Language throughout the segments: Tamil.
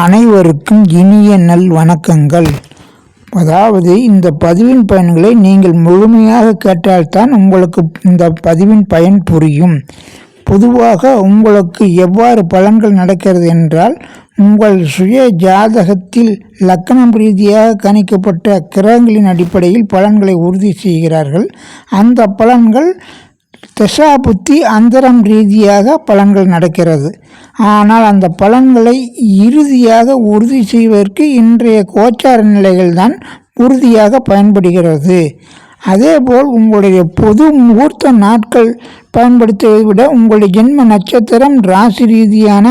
அனைவருக்கும் இனிய நல் வணக்கங்கள். அதாவது இந்த பதிவின் பயன்களை நீங்கள் முழுமையாக கேட்டால்தான் உங்களுக்கு இந்த பதிவின் பயன் புரியும். பொதுவாக உங்களுக்கு எவ்வாறு பலன்கள் நடக்கிறது என்றால் உங்கள் சுய ஜாதகத்தில் லக்கணம் ரீதியாக கணிக்கப்பட்ட கிரகங்களின் அடிப்படையில் பலன்களை உறுதி செய்கிறார்கள். அந்த பலன்கள் திசா புத்தி அந்தரம் ரீதியாக பலன்கள் நடக்கிறது. ஆனால் அந்த பலன்களை இறுதியாக உறுதி செய்வதற்கு இன்றைய கோச்சார நிலைகள் தான் உறுதியாக பயன்படுகிறது. அதேபோல் உங்களுடைய பொது முகூர்த்த நாட்கள் பயன்படுத்துவதை விட உங்களுடைய ஜென்ம நட்சத்திரம் ராசி ரீதியான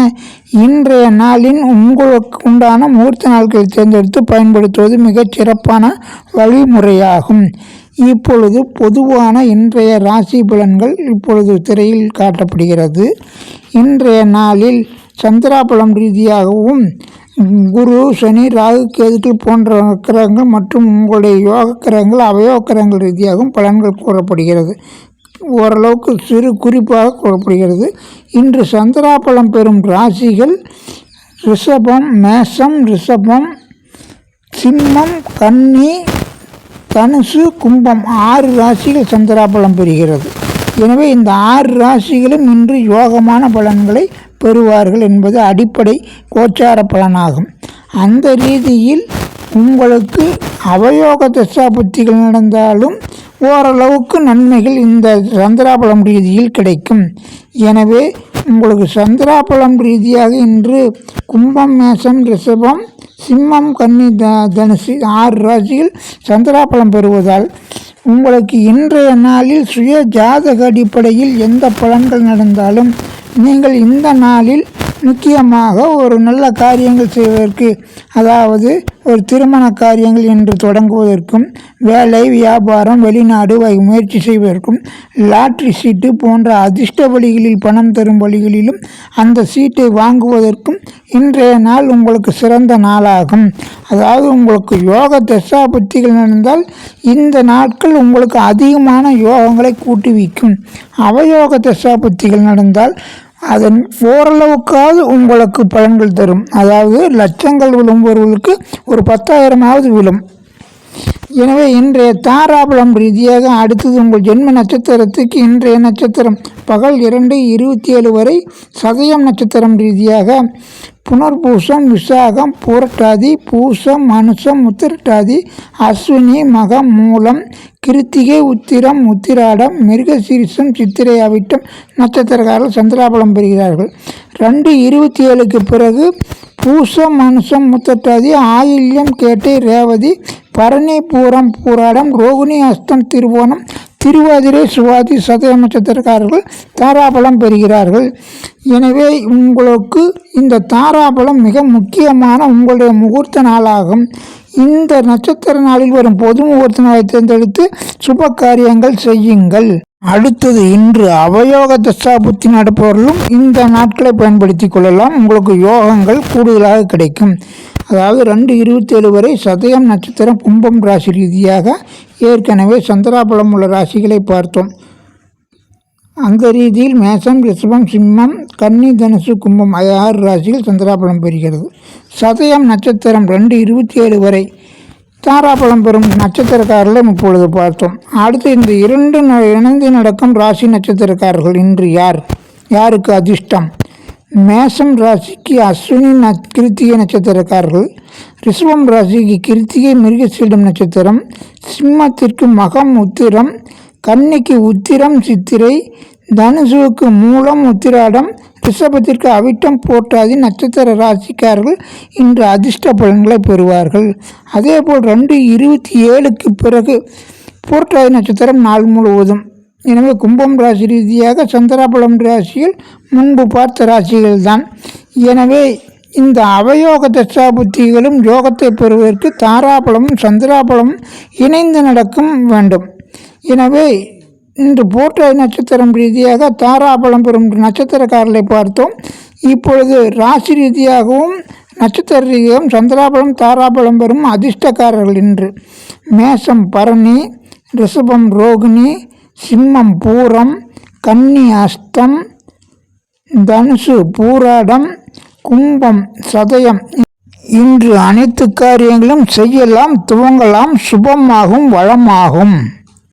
இன்றைய நாளின் உங்களுக்கு உண்டான முகூர்த்த நாட்களை தேர்ந்தெடுத்து பயன்படுத்துவது மிகச் சிறப்பான வழிமுறையாகும். இப்பொழுது பொதுவான இன்றைய ராசி பலன்கள் இப்பொழுது திரையில் காட்டப்படுகிறது. இன்றைய நாளில் சந்திராபலம் ரீதியாகவும் குரு சனி ராகு கேதுக்கள் போன்ற கிரகங்கள் மற்றும் உங்களுடைய யோக கிரகங்கள் அவயோக கிரகங்கள் ரீதியாகவும் பலன்கள் கூறப்படுகிறது. ஓரளவுக்கு சிறு குறிப்பாக கூறப்படுகிறது. இன்று சந்திராபலம் பெறும் ராசிகள் ரிஷபம் மேஷம் ரிஷபம் சிம்மம் கன்னி தனுசு கும்பம் ஆறு ராசிகள் சந்திராபலம் பெறுகிறது. எனவே இந்த ஆறு ராசிகளும் இன்று யோகமான பலன்களை பெறுவார்கள் என்பது அடிப்படை கோச்சார பலனாகும். அந்த ரீதியில் உங்களுக்கு அவயோக தசாபக்திகள் நடந்தாலும் ஓரளவுக்கு நன்மைகள் இந்த சந்திராபலம் ரீதியில் கிடைக்கும். எனவே உங்களுக்கு சந்திராபலம் ரீதியாக இன்று கும்பம் மேசம் ரிஷபம் சிம்மம் கன்னி த தனுசு ஆறு ராசியில் சந்திராபலம் பெறுவதால் உங்களுக்கு இன்றைய நாளில் சுய ஜாதக அடிப்படையில் எந்த பலன்கள் நடந்தாலும் நீங்கள் இந்த நாளில் முக்கியமாக ஒரு நல்ல காரியங்கள் செய்வதற்கு அதாவது ஒரு திருமண காரியங்கள் என்று தொடங்குவதற்கும் வேலை வியாபாரம் வெளிநாடு வகை முயற்சி செய்வதற்கும் லாட்ரி சீட்டு போன்ற அதிர்ஷ்ட வழிகளில் பணம் தரும் வழிகளிலும் அந்த சீட்டை வாங்குவதற்கும் இன்றைய நாள் உங்களுக்கு சிறந்த நாளாகும். அதாவது உங்களுக்கு யோக தசாபத்திகள் நடந்தால் இந்த நாட்கள் உங்களுக்கு அதிகமான யோகங்களை கூட்டுவிக்கும். அவயோக தசாபத்திகள் நடந்தால் அதன் ஓரளவுக்காவது உங்களுக்கு பலன்கள் தரும். அதாவது லட்சங்கள் விழும்பவர்களுக்கு ஒரு பத்தாயிரமாவது விழும். எனவே இன்றைய தாராபலம் ரீதியாக அடுத்தது உங்கள் ஜென்ம நட்சத்திரத்துக்கு இன்றைய நட்சத்திரம். பகல் இரண்டு இருபத்தி ஏழு வரை சதயம் நட்சத்திரம் ரீதியாக புனர்பூசம் விசாகம் பூரட்டாதி பூசம் மனுஷம் உத்திரட்டாதி அஸ்வினி மகம் மூலம் கிருத்திகை உத்திரம் உத்திராடம் மிருகசீரிசம் சித்திரை அவிட்டம் நட்சத்திரக்காரர்கள் சந்திராபலம் பெறுகிறார்கள். ரெண்டு இருபத்தி ஏழுக்கு பிறகு பூசம் மனுஷம் முத்தட்டாதி ஆயில்யம் கேட்டை ரேவதி பரணி பூரம் பூராடம் ரோகிணி அஸ்தம் திருவோணம். திருவாதிரை சுவாதி சதய நட்சத்திரக்காரர்கள் தாராபலம் பெறுகிறார்கள். எனவே உங்களுக்கு இந்த தாராபலம் மிக முக்கியமான உங்களுடைய முகூர்த்த நாளாகும். இந்த நட்சத்திர நாளில் வரும் பொது முகூர்த்த நாளை தேர்ந்தெடுத்து சுப காரியங்கள் செய்யுங்கள். அடுத்தது இன்று அவயோக தசாபுத்தி நடப்பவர்களும் இந்த நாட்களை பயன்படுத்தி கொள்ளலாம். உங்களுக்கு யோகங்கள் கூடுதலாக கிடைக்கும். அதாவது ரெண்டு இருபத்தேழு வரை சதயம் நட்சத்திரம் கும்பம் ராசி ரீதியாக ஏற்கனவே சந்திராபலம் உள்ள ராசிகளை பார்த்தோம். அந்த ரீதியில் மேசம் ரிஷபம் சிம்மம் கன்னி தனுசு கும்பம் ஆகிய ஆறு ராசியில் சந்திராபலம் பெறுகிறது. சதயம் நட்சத்திரம் ரெண்டு இருபத்தி ஏழு வரை தாராபலம் பெறும் நட்சத்திரக்காரர்களை இப்பொழுது பார்த்தோம். அடுத்து இந்த இரண்டு ந- இணைந்து நடக்கும் ராசி நட்சத்திரக்காரர்கள் இன்று யார்? யாருக்கு அதிர்ஷ்டம்? மேஷம் ராசிக்கு அஸ்வினி கிருத்திகை நட்சத்திரக்காரர்கள் ரிஷபம் ராசிக்கு கிருத்திகை மிருகசீடம் நட்சத்திரம் சிம்மத்திற்கு மகம் உத்திரம் கன்னிக்கு உத்திரம் சித்திரை தனுசுவுக்கு மூலம் உத்திராடம் ரிஷபத்திற்கு அவிட்டம் போட்டாதி நட்சத்திர ராசிக்காரர்கள் இன்று அதிர்ஷ்ட பலன்களை பெறுவார்கள். அதேபோல் ரெண்டு இருபத்தி ஏழுக்கு பிறகு போட்டாதி நட்சத்திரம் நாள் முழுவதும். எனவே கும்பம் ராசி ரீதியாக சந்திராபலம் ராசியில் முன்பு பார்த்த ராசிகள் தான் எனவே இந்த அவயோக தசாபுத்திகளும் யோகத்தை பெறுவதற்கு தாராபலமும் சந்திராபலமும் இணைந்து நடக்கும் வேண்டும். எனவே இன்று போற்ற நட்சத்திரம் ரீதியாக தாராபலம் பெறும் நட்சத்திரக்காரர்களை பார்த்தோம். இப்பொழுது ராசி ரீதியாகவும் நட்சத்திர ரீதியாகவும் சந்திராபலம் தாராபலம் பெறும் அதிர்ஷ்டக்காரர்கள் இன்று. மேஷம் பரணி ரிஷபம் ரோகிணி சிம்மம் பூரம் கன்னி அஸ்தம் தனுசு பூராடம் கும்பம் சதயம். இன்று அனைத்து காரியங்களும் செய்யலாம் துவங்கலாம் சுபமாகும் வளமாகும்.